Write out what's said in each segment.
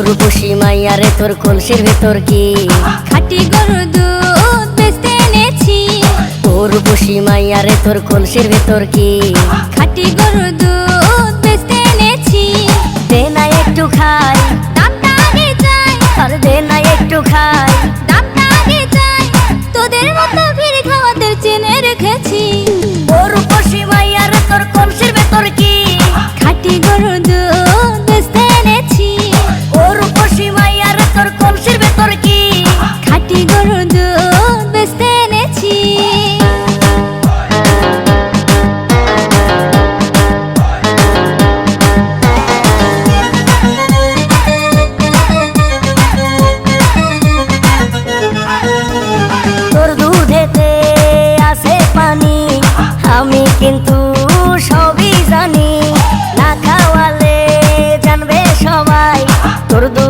গরু পুষি মাইয়ারে তোর কলসির ভেতর কি? খাটি গরু দুধ বেচতে এনেছি। গরু পুষি মাইয়ারে তোর কলসির ভেতর কি? খাটি গরু দুধ por dos.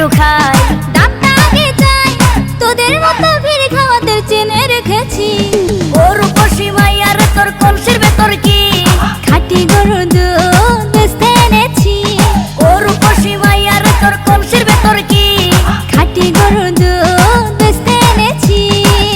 হাড্ডু খাই দাঁতটা চাই তোদের মতো ভিড় খাওয়াদের চেনে রেখেছি। গরু পশি মাইয়ার তোর কলসির ভেতর কি? খাটি গরু